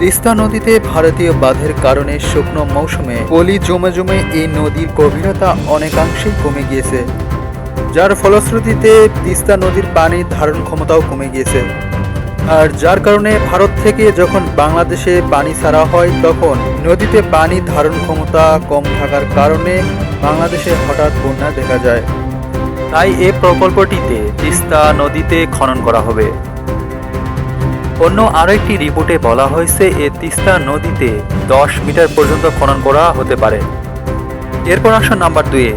তিস্তা নদীতে ভারতীয় বাঁধের কারণে শুকনো মৌসুমে পলি জমে জমে এই নদীর গভীরতা অনেকাংশেই কমে গিয়েছে। যার ফলশ্রুতিতে তিস্তা নদীর পানির ধারণ ক্ষমতাও কমে গিয়েছে। আর যার কারণে ভারত থেকে যখন বাংলাদেশে পানি ছাড়া হয়, তখন নদীতে পানি ধারণ ক্ষমতা কম থাকার কারণে বাংলাদেশে হঠাৎ বন্যা দেখা যায়। তাই এ প্রকল্পটিতে তিস্তা নদীতে খনন করা হবে। অন্য আরও একটি রিপোর্টে বলা হয়েছে, এ তিস্তা নদীতে দশ মিটার পর্যন্ত খনন করা হতে পারে। এরপর আসুন নাম্বার দুয়ে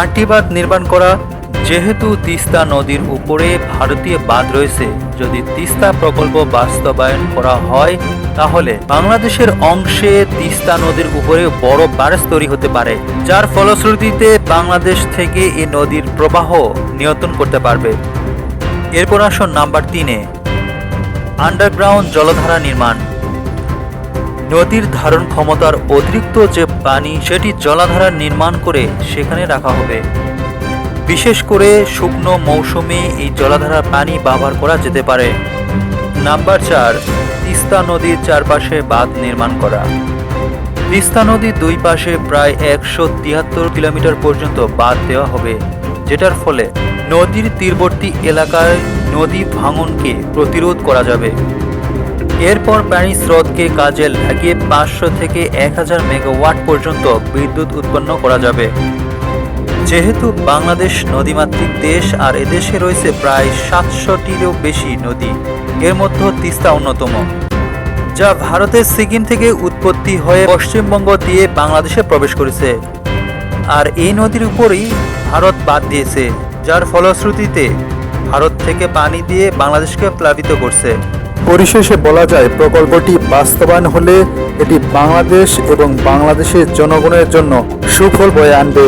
আটটি বাঁধ নির্মাণ করা, যেহেতু তিস্তা নদীর উপরে ভারতীয় বাঁধ রয়েছে, যদি তিস্তা প্রকল্প বাস্তবায়ন করা হয়, তাহলে বাংলাদেশের অংশে তিস্তা নদীর উপরে বড় ব্যারেজ তৈরি হতে পারে, যার ফলশ্রুতিতে বাংলাদেশ থেকে এই নদীর প্রবাহ নিয়ন্ত্রণ করতে পারবে। এরপর আসুন নাম্বার তিনে। আন্ডারগ্রাউন্ড জলধারা নির্মাণ। নদীর ধারণ ক্ষমতার অতিরিক্ত যে পানি, সেটি জলাধারা নির্মাণ করে সেখানে রাখা হবে। বিশেষ করে শুকনো মৌসুমে এই জলাধারার পানি ব্যবহার করা যেতে পারে। নাম্বার চার, তিস্তা নদীর চারপাশে বাঁধ নির্মাণ করা। তিস্তা নদীর দুই পাশে প্রায় একশো তিয়াত্তর কিলোমিটার পর্যন্ত বাঁধ দেওয়া হবে, যেটার ফলে নদীর তীরবর্তী এলাকায় নদী ভাঙনকে প্রতিরোধ করা যাবে। এরপর পানি স্রোতকে কাজে লাগিয়ে পাঁচশো থেকে এক হাজার মেগাওয়াট পর্যন্ত বিদ্যুৎ উৎপন্ন করা যাবে। যেহেতু বাংলাদেশ নদীমাতৃক দেশ, আর এদেশে রয়েছে প্রায় সাতশোটিরও বেশি নদী, এর মধ্যে তিস্তা অন্যতম, যা ভারতের সিকিম থেকে উৎপত্তি হয়ে পশ্চিমবঙ্গ দিয়ে বাংলাদেশে প্রবেশ করেছে। আর এই নদীর উপরই ভারত বাদ দিয়েছে, যার ফলশ্রুতিতে ভারত থেকে পানি দিয়ে বাংলাদেশকে প্লাবিত করছে। পরিশেষে বলা যায়, প্রকল্পটি বাস্তবায়ন হলে এটি বাংলাদেশ এবং বাংলাদেশের জনগণের জন্য সুফল বয়ে আনবে।